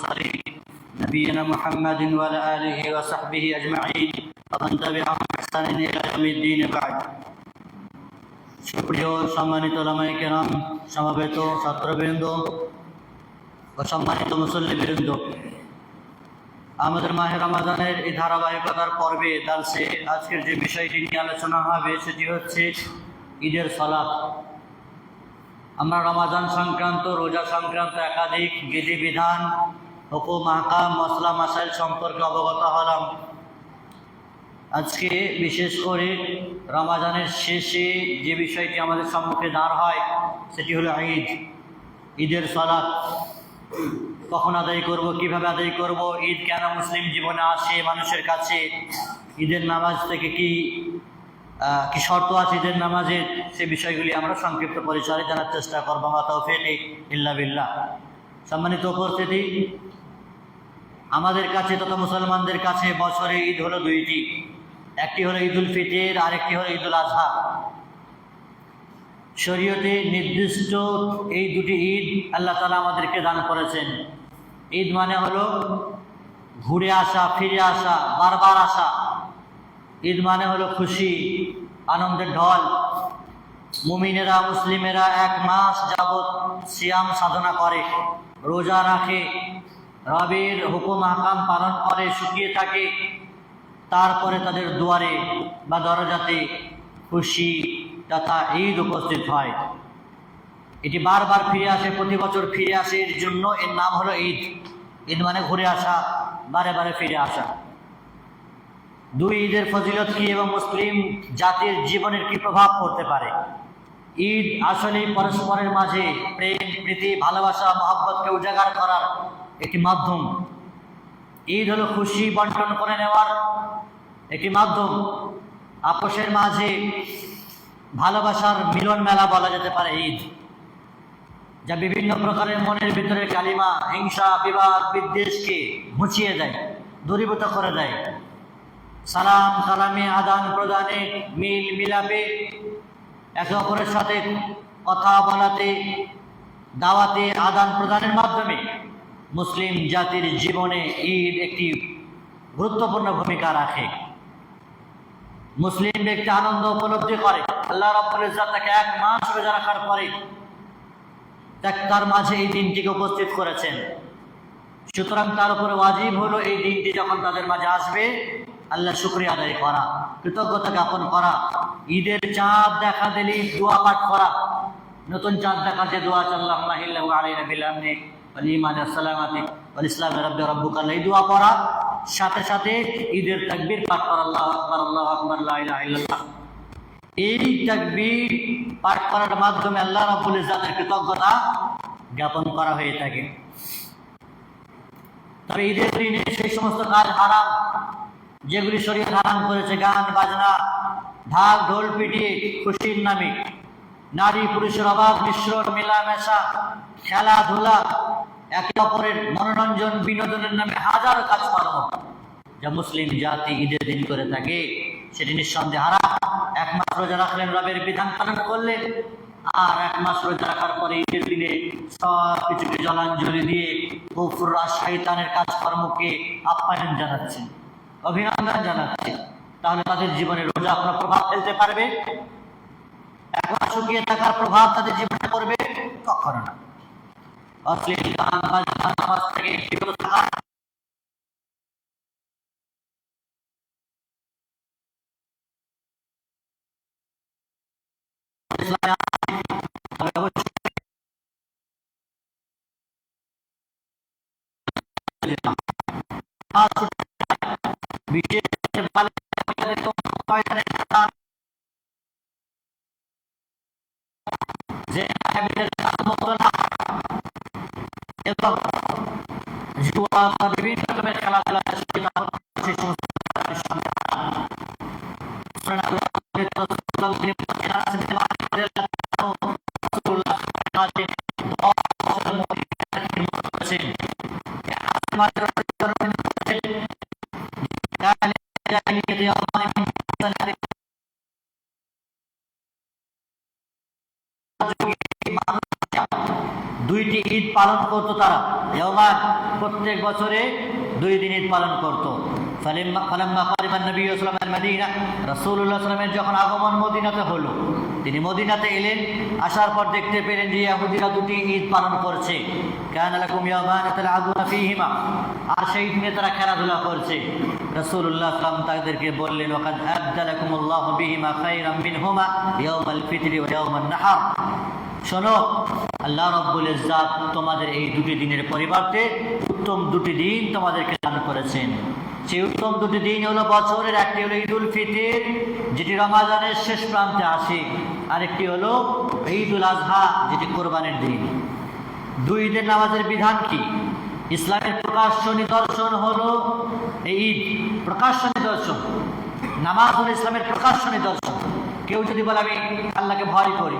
المرسلين نبينا محمد وعلى آله وصحبه أجمعين ومن تبعهم بإحسان إلى يوم الدين بعد সুপ্রিয় সম্মানিত লামাই কেরাম সমাবেত ছাত্রবৃন্দ ও সম্মানিত মুসল্লিবৃন্দ আমাদের মাহে রমাদানের এই ধারাবাহিকতার পর্বে দালসে আজকের যে বিষয়টি নিয়ে আলোচনা হবে সেটি হচ্ছে ঈদের সলাপ আমরা রমাদান সংক্রান্ত রোজা সংক্রান্ত একাধিক বিধিবিধান হুকুম আহকাম মশলা মাসাইল সম্পর্কে অবগত হলাম। আজকে বিশেষ করে রমাজানের শেষে যে বিষয়টি আমাদের সম্মুখে দাঁড় হয়, সেটি হলো ঈদ। ঈদের সলাপ কখন আদায় করব, কীভাবে আদায় করব, ঈদ কেন মুসলিম জীবনে আসে মানুষের কাছে, ঈদের নামাজ থেকে কি কি শর্ত আছে ঈদের নামাজের, সে বিষয়গুলি আমরা সংক্ষিপ্ত পরিচয় জানার চেষ্টা করব। মা তৌফিক ইল্লা বিল্লাহ। সম্মানিত উপস্থিতি, আমাদের কাছে তথা মুসলমানদের কাছে বছরে ঈদ হলো দুইটি। একটি হলো ঈদুল ফিতর আর একটি হলো ঈদুল আজহা। শরীয়তে নির্দিষ্ট এই দুটি ঈদ আল্লাহ তালা আমাদেরকে দান করেছেন। ঈদ মানে হলো ঘুরে আসা, ফিরে আসা, বারবার আসা। ঈদ মানে হলো খুশি, আনন্দের ঢল। মুমিনেরা, মুসলিমেরা এক মাস যাবৎ সিয়াম সাধনা করে। রোজা রাখে, রবের হুকুম হাকাম পালন করে, শুকিয়ে থাকে। তারপরে তাদের দুয়ারে বা দরজাতে খুশি তথা ঈদ উপস্থিত হয়। এটি বারবার ফিরে আসে, প্রতি বছর ফিরে আসে। এর জন্য এর নাম হলো ঈদ। ঈদ মানে ঘুরে আসা, বারে বারে ফিরে আসা। দুই ঈদের ফজিলত কি এবং মুসলিম জাতির জীবনের কি প্রভাব পড়তে পারে? ঈদ আসলে পরস্পরের মাঝে প্রেম, প্রীতি, ভালোবাসা, মহাব্বতকে উজাগার করার একটি মাধ্যম। ঈদ হলো খুশি বন্টন করে নেওয়ার একটি মাধ্যম। আপোষের মাঝে ভালোবাসার মিলন মেলা বলা যেতে পারে ঈদ, যা বিভিন্ন প্রকারের মনের ভিতরে কালিমা, হিংসা, বিবাদ, বিদ্বেষকে মুছিয়ে দেয়, দূরীভূত করে দেয়। সালাম, কালামে আদান প্রদানে মিল মিলাপে একে অপরের সাথে কথা বলাতে, দাওয়াতে আদান প্রদানের মাধ্যমে মুসলিম জাতির জীবনে ঈদ একটি গুরুত্বপূর্ণ ভূমিকা রাখে। মুসলিম ব্যক্তি আনন্দ উপলব্ধি করে। আল্লাহ রব্বুল ইজ্জত তাকে এক মাস রোজা রাখার পরে তার মাঝে এই দিনটিকে উপস্থিত করেছেন। সুতরাং তার উপরে ওয়াজিব হলো এই দিনটি যখন তাদের মাঝে আসবে আল্লাহ শুক্রিয়া আদায় করা, কৃতজ্ঞতা জ্ঞাপন করা, ঈদের চাঁদ দেখা দিলে, দোয়া পাঠ করা। নতুন চাঁদ দেখা যে দোয়া চাল্লাহ সাথে সাথে ঈদের তাকবীর পাঠ করা, আল্লাহু আল্লাহু এই পাঠ করার মাধ্যমে জ্ঞাপন করা হয়ে থাকে। তবে ঈদের দিনে সেই সমস্ত কাজ হারাম। যেগুলি শরীর ধারণ করেছে, গান, বাজনা, ঢাক, ঢোল পিটিয়ে খুশির নামে। নারী পুরুষের অভাব, মিশ্রণ, মেলামেশা, খেলাধুলা, একে অপরের মনোরঞ্জন, বিনোদনের নামে হাজারো কাজকর্ম। যা মুসলিম জাতি ঈদের দিন করে থাকে, সেটি নিঃসন্দেহে হারা এক মাস রোজা রাখলেন রবের বিধান পালন করলেন, আর এক মাস রোজা রাখার পরে ঈদের দিনে সব কিছুকে জলাঞ্জলি দিয়ে কুফুরা শয়তানের কাজকর্মকে আপ্যায়ন জানাচ্ছেন। অভিনন্দন জানাচ্ছেন তাহলে তাদের জীবনে রোজা আপনার প্রভাব ফেলতে পারবে? এখন শুকিয়ে থাকার প্রভাব তাদের জীবনে পড়বে? কখনো না। অশ্লীল গান বাজনা, নামাজ থেকে বিরত বিশেষ বিভিন্ন রকমের খেলাধুলা সেই সমস্ত দুইটি ঈদ পালন করতো তারা। ইয়মান প্রত্যেক বছরে দুই দিন ঈদ পালন করতো। যখন আগমন মদিনাতে হলো, তিনি মদিনাতে এলেন, আসার পর দেখতে পেলেন যে ইহুদিরা দুটি ঈদ পালন করছে। কান লাকুম ইয়ামান তালআবুনা ফীহিমা। আর সেই দিনে তারা খেলাধুলা করছে। রাসূলুল্লাহ সাল্লাম তাদেরকে বললেন শোনো, আল্লাহ রব্বুল ইজ্জাত তোমাদের এই দুটি দিনের পরিবর্তে উত্তম দুটি দিন তোমাদেরকে দান করেছেন। সেই উত্তম দুটি দিন হলো বছরের, একটি হলো ঈদুল ফিতর, যেটি রমাজানের শেষ প্রান্তে আসে। আরেকটি হলো ঈদুল আজহা, যেটি কোরবানির দিন। দুই ঈদের নামাজের বিধান কি? ইসলামের প্রকাশ্য নিদর্শন হলো এই ঈদ। প্রকাশ্য নিদর্শন। নামাজ হলো ইসলামের প্রকাশ্য নিদর্শন। কেউ যদি বলে, আমি আল্লাহকে ভয় করি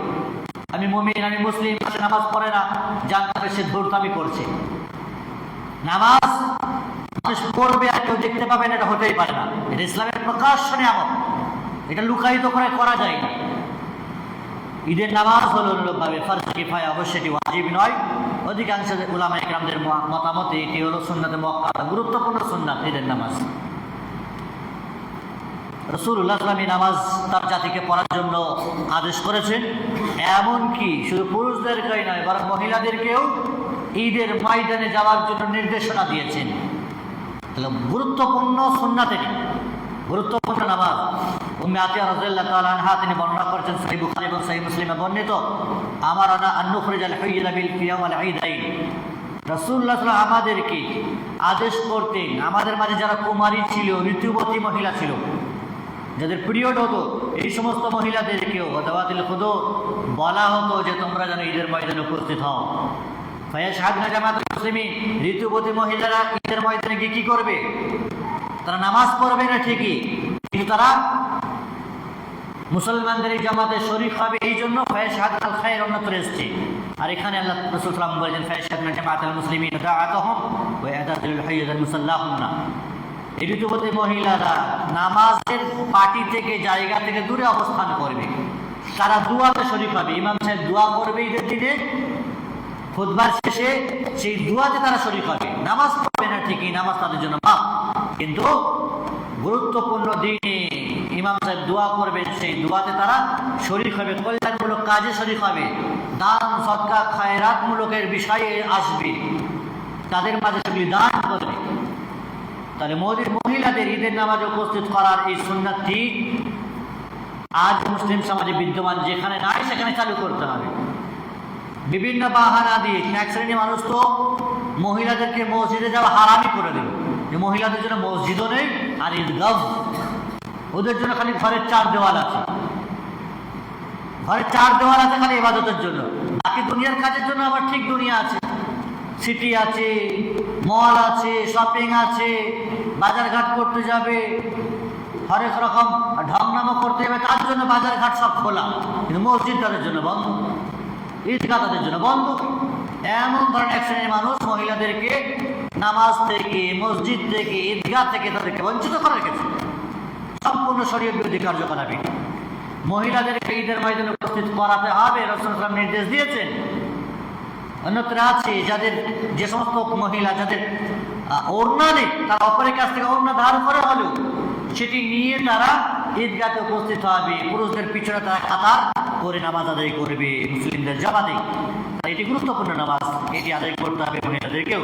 আমি মমিন, আমি মুসলিম সে নামাজ পড়ে না জানতে হবে সে ধূর্তামি করছে। নামাজ মানুষ পড়বে আর কেউ দেখতে পাবে না, এটা হতেই পারে না। এটা ইসলামের প্রকাশ্য নিয়ামক এটা লুকায়িত করে করা যায় না। ঈদের নামাজ হলো অনুরূপভাবে ফার্জ কিফায়, অবশ্যই এটি ওয়াজিব নয়। অধিকাংশ উলামা ইকরামদের ম- মতামতে এটি হলো সুন্নাতে মক্কা। গুরুত্বপূর্ণ সুন্নাত ঈদের নামাজ। রসুল্লাহ নামাজ তার জাতিকে পড়ার জন্য আদেশ করেছেন। এমনকি শুধু পুরুষদেরকেই নয়, বরং মহিলাদেরকেও ঈদের ময়দানে যাওয়ার জন্য নির্দেশনা দিয়েছেন। তাহলে গুরুত্বপূর্ণ সুন্নাত এটি গুরুত্বপূর্ণ নামাজ। উম্মে আতিয়া রাদিয়াল্লাহু তাআলা তিনি বর্ণনা করেছেন সহিহ এবং সহিহ মুসলিমে বর্ণিত আমার আনা আন্নুখরিজাল হাইয়্যা বিল কিয়াম আল ঈদাইন রাসূলুল্লাহ সাল্লাল্লাহু আমাদেরকে আদেশ করতেন, আমাদের মাঝে যারা কুমারী ছিল ঋতুবতী মহিলা ছিল যাদের পিরিয়ড হতো, এই সমস্ত মহিলাদেরকেও অথবাতিল খুদ বলা হতো যে তোমরা যেন ঈদের ময়দানে উপস্থিত হও। ফয়াজ হাদনা জামাত মুসলিমিন ঋতুবতী মহিলারা ঈদের ময়দানে গিয়ে কি করবে? তারা নামাজ পড়বে না ঠিকই, কিন্তু তারা মুসলমানদের এই জামাতে শরীফ হবে, এই জন্য ফয়াজ হাদ আল খায়ের অন্যত্র এসছে। আর এখানে আল্লাহ রসুল সালাম বলেছেন ফয়াজ হাদনা জামাত আল মুসলিমিন দাআতহুম ওয়া ইয়াদাতুল হাইয়াতুল মুসাল্লাহুন্না। এই ঋতুবতী মহিলারা নামাজের পার্টি থেকে জায়গা থেকে দূরে অবস্থান করবে। তারা দুয়াতে শরীফ হবে। ইমাম সাহেব দোয়া করবে ঈদের দিনে। খুদবার শেষে সেই দুয়াতে তারা শরীফ হবে। নামাজ পড়বে না ঠিকই, নামাজ তাদের জন্য মাপ কিন্তু গুরুত্বপূর্ণ দিনে ইমাম সাহেব দোয়া করবেন, সেই দোয়াতে তারা শরীফ হবে। কল্যাণমূলক কাজে শরীফ হবে। দান সৎকা খায়রাতমূলকের বিষয়ে আসবে। তাদের মাঝে সেগুলি দান করবে। তাহলে মোদীর মহিলাদের ঈদের নামাজে উপস্থিত করার এই সুন্নাতটি আজ মুসলিম সমাজে বিদ্যমান, যেখানে নাই সেখানে চালু করতে হবে। বিভিন্ন বাহানা দিয়ে, এক শ্রেণি মানুষ তো মহিলাদেরকে মসজিদে যাওয়া হারামি করে দেবে যে মহিলাদের জন্য মসজিদও নেই আর ঈদগাহ। ওদের জন্য খালি ঘরের চার দেওয়াল আছে। ঘরের চার দেওয়াল আছে খালি ইবাদতের জন্য। বাকি দুনিয়ার কাজের জন্য আবার ঠিক দুনিয়া আছে। সিটি আছে মল আছে শপিং আছে, বাজারঘাট করতে যাবে, হরেক রকম ঢংনামো করতে যাবে, তার জন্য বাজারঘাট সব খোলা। কিন্তু মসজিদ তাদের জন্য বন্ধ। ঈদগাহ তাদের জন্য বন্ধ। এমন ধরনের এক শ্রেণির মানুষ মহিলাদেরকে নামাজ থেকে, মসজিদ থেকে, ঈদগাহ থেকে তাদেরকে বঞ্চিত করে রেখেছে সম্পূর্ণ শরীর বিরোধী কার্যকলাপ। মহিলাদেরকে ঈদের ময়দানে উপস্থিত করাতে হবে, রসুল নির্দেশ দিয়েছেন। অন্যত্র আছে, যাদের যে সমস্ত মহিলা, যাদের ওড়না নেই, তারা অপরের কাছ থেকে ওড়না ধার করে হলেও সেটি নিয়ে তারা ঈদগাতে উপস্থিত হবে। পুরুষদের পিছনে তারা খাতা করে নামাজ আদায় করবে, মুসলিমদের জামাতে। এটি গুরুত্বপূর্ণ নামাজ। এটি আদায় করতে হবে মহিলাদেরকেও।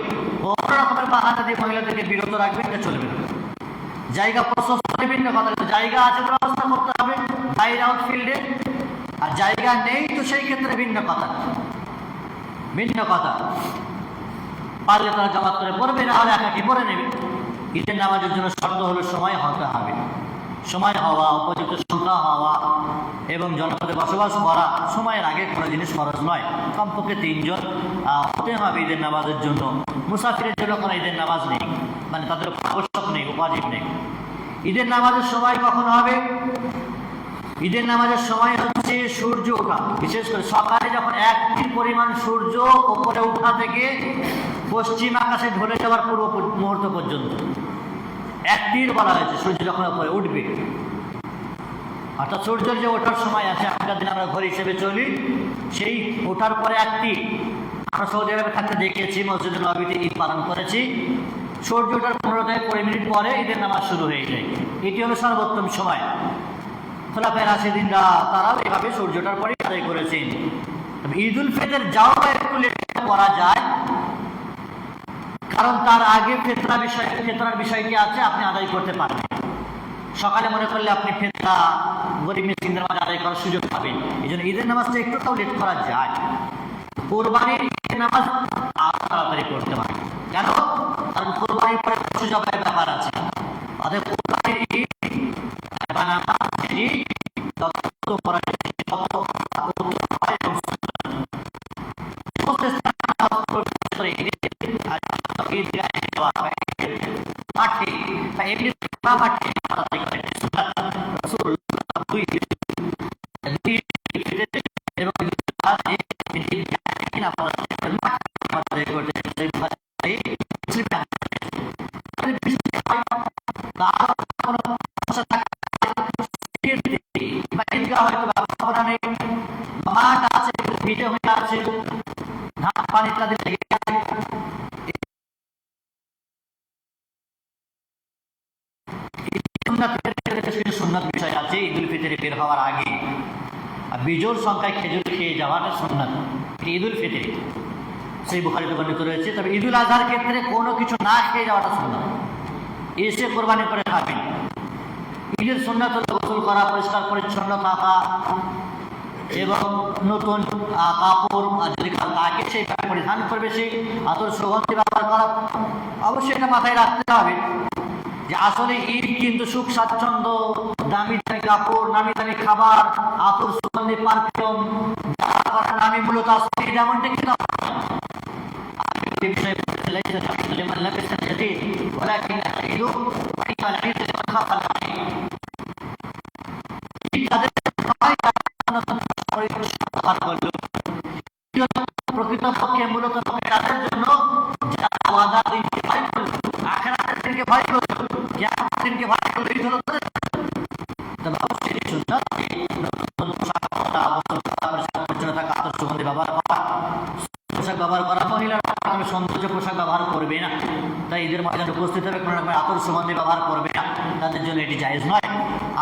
অন্য রকমের বাহানা দিয়ে মহিলাদেরকে বিরত রাখবে এটা চলবে জায়গা প্রশস্ত, বিভিন্ন কথা জায়গা আছে, ব্যবস্থা করতে হবে, বাইরে আউটফিল্ডে আর জায়গা নেই, তো সেই ক্ষেত্রে ভিন্ন কথা। ভিন্ন কথা। পারলে তারা জমাত করে পড়বে, না হলে একাকি পড়ে নেবে। ঈদের নামাজের জন্য শর্ত হলো সময় হতে হবে। সময় হওয়া, উপযুক্ত সংখ্যা হওয়া এবং জনপদে বসবাস করা সময়ের আগে কোনো জিনিস খরচ নয়। কমপক্ষে তিনজন হতে হবে ঈদের নামাজের জন্য। মুসাফিরের জন্য কোনো ঈদের নামাজ নেই। মানে তাদের আবশ্যক নেই উপাজিব নেই। ঈদের নামাজের সময় কখন হবে? ঈদের নামাজের সময় হচ্ছে সূর্য ওঠা, বিশেষ করে সকালে যখন এক তীর পরিমাণ সূর্য ওপরে ওঠা থেকে পশ্চিম আকাশে ঢলে যাওয়ার পূর্ব মুহূর্ত পর্যন্ত, এক তীর বলা হয়েছে সূর্য যখন ওপরে উঠবে। অর্থাৎ সূর্যের যে ওঠার সময় আছে এখনকার দিন আমরা ঘড়ি হিসেবে চলি, সেই ওঠার পরে এক তীর। আমরা সৌদি আরবে থাকতে দেখেছি মসজিদে নবীতে ঈদ পালন করেছি। সূর্য ওঠার পনেরো থেকে কুড়ি মিনিট পরে ঈদের নামাজ শুরু হয়ে যায়। এটি হলো সর্বোত্তম সময়। খোলা খোলাফের রাশিদিনরা তারাও এভাবে সূর্য ওঠার পরে আদায় করেছেন। তবে ঈদ উল ফিতর একটু করা যায়। কারণ তার আগে ফেতরা বিষয় ফেতরার বিষয়টি আছে, আপনি আদায় করতে পারবেন। সকালে মনে করলে আপনি ফেতরা গরিব মিসকিনদের মাঝে আদায় করার সুযোগ পাবেন। এই জন্য ঈদের নামাজটা একটুটাও লেট করা যায়। কোরবানির ঈদের নামাজ আরও তাড়াতাড়ি করতে পারে কেন? কারণ কোরবানির পরে জবাইয়ের ব্যাপার আছে। অতএব কোরবানির ঈদ করা যায়, তত উত্তম হয় এবং সমস্ত স্থানে নামাজ পড়তে করে ঈদের আর ঈদগাহে যাওয়া হয়, মাঠে বা এমনি বা মাঠে নামাজ আদায় করে। রাসূলুল্লাহ দুই দুই ঈদের এবং ঈদগাহে ঈদগাহে নামাজ আদায় করতে এই ভাষায় মুসলিম বা আরও কোনো সমস্যা থাকলে বা ঈদগাহ হয়তো ব্যবস্থাপনা নেই বা মাঠ আছে ভিটে হয়ে আছে ধান পানি ইত্যাদি লেগে আছে সুন্নাতের ক্ষেত্রে কিছু সুন্নাত বিষয় আছে ঈদ উল ফিতরে বের হওয়ার আগে আর বিজোড় সংখ্যায় খেজুর খেয়ে যাওয়াটা সুন্নাত এটি ঈদ উল ফিতরে। সেই বুখারিতে বর্ণিত রয়েছে, তবে ঈদ উল আজহার ক্ষেত্রে কোনো কিছু না খেয়ে যাওয়াটা সুন্নাত। এসে কোরবানি করে খাবেন। ঈদের সুন্নাত হলো গোসল করা, পরিষ্কার, পরিচ্ছন্ন থাকা, এবং নতুন কাপড়, আর যদি থাকে, সেই পরিধান করবে, সেই আতর সুগন্ধি ব্যবহার করা, অবশ্যই এটা মাথায় রাখতে হবে যে আসলে ঈদ কিন্তু সুখ, স্বাচ্ছন্দ্য, দামি দামি কাপড়, নামি দামি খাবার আতর সুগন্ধি, পারফিউম নামি মূলত আসলে ঈদ এমনটা কিন্তু বিষয়ে বলতে ليس الحمد لمن لبس الجديد ولكن العيد وإن العيد لمن خاف العيد তাদের সবাই ব্যবহার করলো প্রকৃতপক্ষে মূলত তাদের জন্য যারা ওয়াদা দিনকে ভয় করলো আখেরাতের দিনকে ভয় করলো কিয়ামতের দিনকে ভয় করলো এই হলো ব্যবহার করা। পোশাক ব্যবহার করা মহিলারা আমি সৌন্দর্য পোশাক ব্যবহার করবে না। তাই ঈদের ময়দানে উপস্থিত হবে, কোনো রকমের আতর সুগন্ধি ব্যবহার করবে না। তাদের জন্য এটি জায়েজ নয়।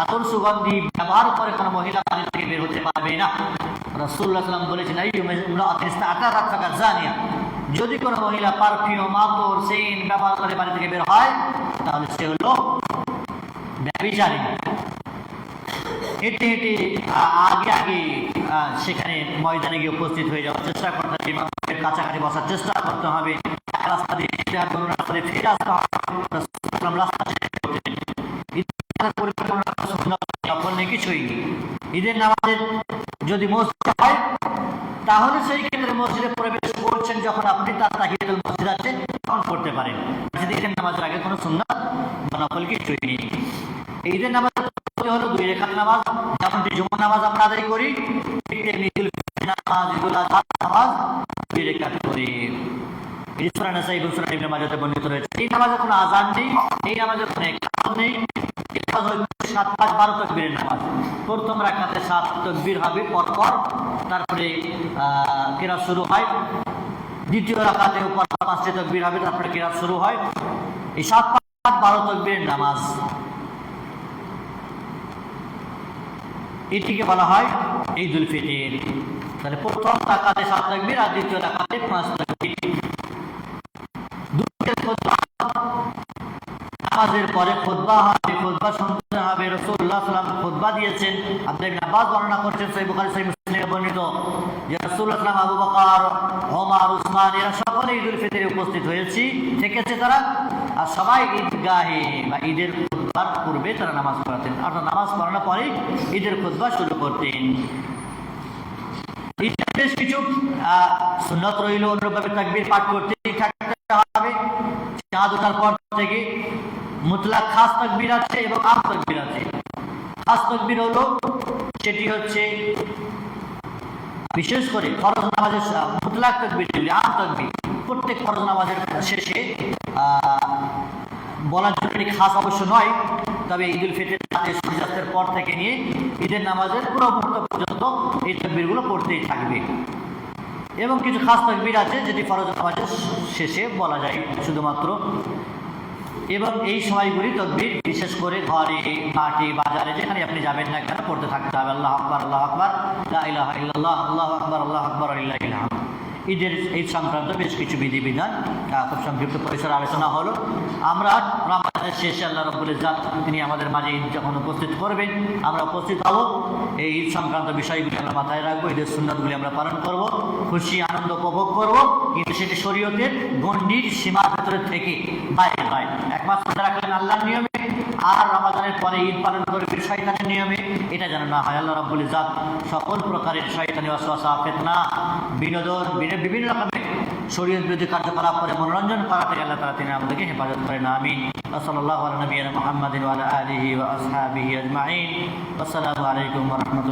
আতর সুগন্ধি ব্যবহার করে কোনো মহিলা বাড়ি থেকে বের হতে পারবে না। রাসূলুল্লাহ সাল্লাম বলেছেন এই আকার জানিয়া। যদি কোনো মহিলা পারফিউম, আতর সেন ব্যবহার করে বাড়ি থেকে বের হয়, তাহলে সে হলো ব্যবিচারী হেঁটে হেঁটে আগে আগে সেখানে ময়দানে গিয়ে উপস্থিত হয়ে যাওয়ার চেষ্টা করতে হবে ইমামের কাছাকাছি বসার চেষ্টা করতে হবে। রাস্তা দিয়ে ফিরে আসতে হবে। কিছুই। ঈদের নামাজের যদি মসজিদ হয়, তাহলে সেই ক্ষেত্রে মসজিদে প্রবেশ করছেন যখন আপনি, তার তাহিয়াতুল মসজিদ আছে। তখন করতে পারেন ঈদের নামাজের আগে কোনো সুন্নাত বা নফল কিছুই নেই। ঈদের নামাজ হলো দুই রেখাত নামাজ যেমনটি জুমার নামাজ আমরা আদায় করি, ঠিক তেমনি ঈদুল নামাজ, ঈদুল আজহা নামাজ দুই রেখাত করি। ইবনে মাজাতে বর্ণিত রয়েছে। এই নামাজে কোনো আজান নেই, এই নামাজে কোনো নেই। সাত পাঁচ বারো তকবীরের নামাজ। প্রথম রাকাতে সাত তকবীর হবে, পরপর তারপরে কেরাত শুরু হয়। দ্বিতীয় রাকাতে উপর পাঁচটি তকবীর হবে, তারপরে কেরাত শুরু হয়। এই সাত পাঁচ বারো তকবীরের নামাজ। এটিকে বলা হয় ঈদ উল ফিতর। তাহলে প্রথম টাকাতে সাত তাকবীর আর দ্বিতীয় টাকাতে পাঁচ তাকবীর। নামাজের পরে খুতবা হবে খুতবা শুনতে হবে। রাসূলুল্লাহ সাল্লাল্লাহু আলাইহি খুতবা দিয়েছেন। আব্বাস বর্ণনা করছেন বর্ণিত। যে আবু বকর, ওমর, উসমান, এরা সকলে ঈদ উল ফিতরে উপস্থিত হয়েছি। থেকেছে তারা? আর সবাই ঈদগাহে বা ঈদের খুতবার পূর্বে তারা নামাজ পড়াতেন। অর্থাৎ নামাজ পড়ানোর পরেই ঈদের খুতবা শুরু করতেন। বেশ কিছু সুন্নত রইল অন্যভাবে তাকবীর পাঠ করতেই থাকতে হবে। চাঁদ ওঠার পর থেকে মুতলাক খাস তাকবীর আছে এবং আম তাকবীর আছে। খাস তাকবীর হলো, সেটি হচ্ছে বিশেষ করে ফরজ নামাজের মুতলাক তাকবীর আম তাকবীর, প্রত্যেক ফরজ নামাজের শেষে বলার জন্য খাস অবশ্য নয়, তবে ঈদুল ফিতর সূর্যাস্তের পর থেকে নিয়ে ঈদের নামাজের পুরো মুহূর্ত পর্যন্ত এই তকবীরগুলো পড়তেই থাকবে। এবং কিছু খাস তকবির আছে যেটি ফরজ নামাজের শেষে বলা যায়, শুধুমাত্র এবং এই সময়গুলি তদ্বির, বিশেষ করে ঘরে মাটি বাজারে, যেখানে আপনি যাবেন না কেন, পড়তে থাকতে হবে। আল্লাহ আকবর আল্লাহ আকবর আল্লাহ আকবর আল্লাহ আকবর আল্লাহ আকবর আল্লাহ ঈদের ঈদ সংক্রান্ত বেশ কিছু বিধিবিধান খুব সংক্ষিপ্ত পরিসরে আলোচনা হলো। আমরা রমাদানের শেষে আল্লাহ রব্বুল ইজাত তিনি আমাদের মাঝে ঈদ যখন উপস্থিত করবেন, আমরা উপস্থিত হব। এই ঈদ সংক্রান্ত বিষয়গুলি আমরা মাথায় রাখব, ঈদের সুন্নতগুলি আমরা পালন করব, খুশি, আনন্দ উপভোগ করব। কিন্তু সেটি শরীয়তের গণ্ডির সীমার ভেতরে থেকে বাইরে হয় এক মাস রোজা রাখলেন আল্লাহর নিয়মে। আর রমাদানের পরে ঈদ পালন করবে শয়তানের নিয়মে। এটা যেন না হয়, আল্লাহ রাব্বুল ইজাত সকল প্রকারের শয়তানি অশ্বাসা, ফেতনা, বিনোদন বিভিন্ন রকমের শরীর বিরোধী কার্যকলাপ করে মনোরঞ্জন করা থেকে আল্লাহ তালা তিনি আমাদেরকে হেফাজত করেন না আমি আলা নবিয়িনা মুহাম্মাদিন আলহি আলা আসহাবিহি আজমাইন। আসসালামু আলাইকুম ওয়া রাহমাতুল্লাহি।